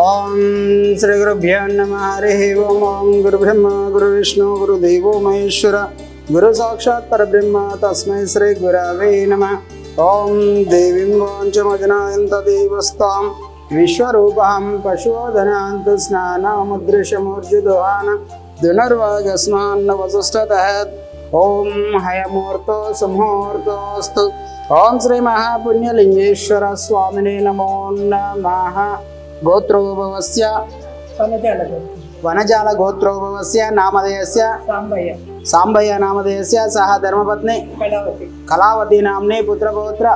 ఓం శ్రీ గురుభ్యో నమ. హరి ఓం. ఓం గురు బ్రహ్మ గురు విష్ణు గురు దేవో మహేశ్వర గురు సాక్షాత్ పరబ్రహ్మ తస్మై శ్రీ గురవే నమ. ఓం దేవీం వాంచమదనాయంత దేవస్థాం. విశ్వరూపాం పశువధనాంత స్నానముద్రిశమూర్జుదుహాన దునర్వాగస్మాన్న వసుష్టదహత్ ఓం హయమూర్తో సుమూర్తోస్తు ఓం శ్రీ మహాపుణ్యలింగేశ్వర స్వామినే నమో నమః. गोत्रोभव वनजालगोत्रोभवस्य नामधेयस्य। साम्बय्य नामधेयस्य सह धर्मपत्नी। कलावती। नाम्नि पुत्रपौत्र।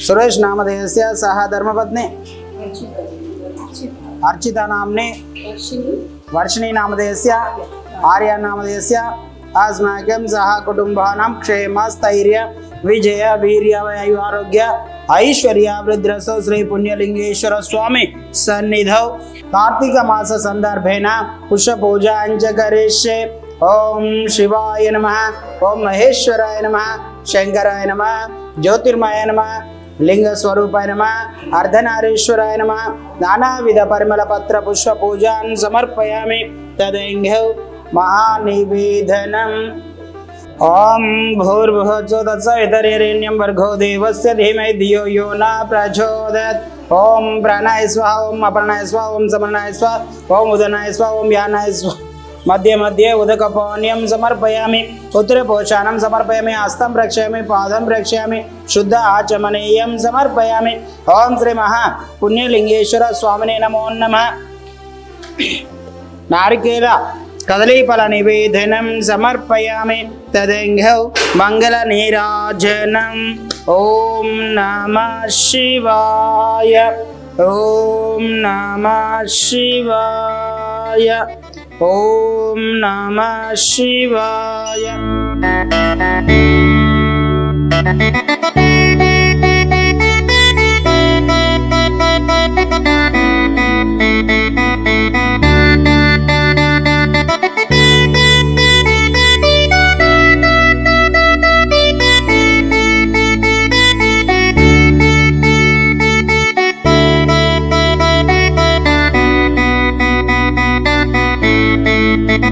सुरेश। नामधेयस्य सह धर्मपत्नी। अर्चिता। नाम्नि। वर्षिणी नामधेयस्य। आर्या नामधेयस्य। अस्माकं सह कुटुम्बानां क्षेमस्थैर्य। क्षेम स्थैर्य विजय वीर्य आरोग्य, ऐश्वर्य, वृद्रसो, श्री पुण्यलिंगेश्वर स्वामी सन्निधौ। कार्तिक मास संदर्भेन पुष्पपूजाञ्च करिष्ये। ॐ शिवाय नमः, ॐ महेश्वराय नमः, शङ्कराय नमः ज्योतिर्मय नमः, लिङ्गस्वरूपाय नमः, अर्धनारीश्वराय नमः। नानाविधपरिमलपत्रपुष्पपूजान् समर्पयामि। तदेङ्घ्यौ महानिवेदनम्। ॐ भूर्भुवस्सु तत्सवितरेण्यं भर्गो देवस्य धीमहि धियो यो न प्रचोदयात्। ॐ प्राणाय स्वाहा, ॐ अपर्णाय स्वाहा, ॐ समर्णाय स्वाहा, ॐ उदनाय स्वाहा, ॐ यानाय स्वाहा। मध्ये मध्ये उदकपानीयं समर्पयामि, पुत्रपोषाणं समर्पयामि हस्तं रक्षयामि पादं रक्षयामि शुद्ध आचमनीयं समर्पयामि। ॐ श्रीमहा पुण्यलिङ्गेश्वर स्वामिने नमो नमः। नारिकेल कदलीफलनिवेदनं समर्पयामि तदेङ्घौ मङ्गलनीराजनम् ॐ नमः शिवाय ॐ नमः शिवाय ॐ नमः शिवाय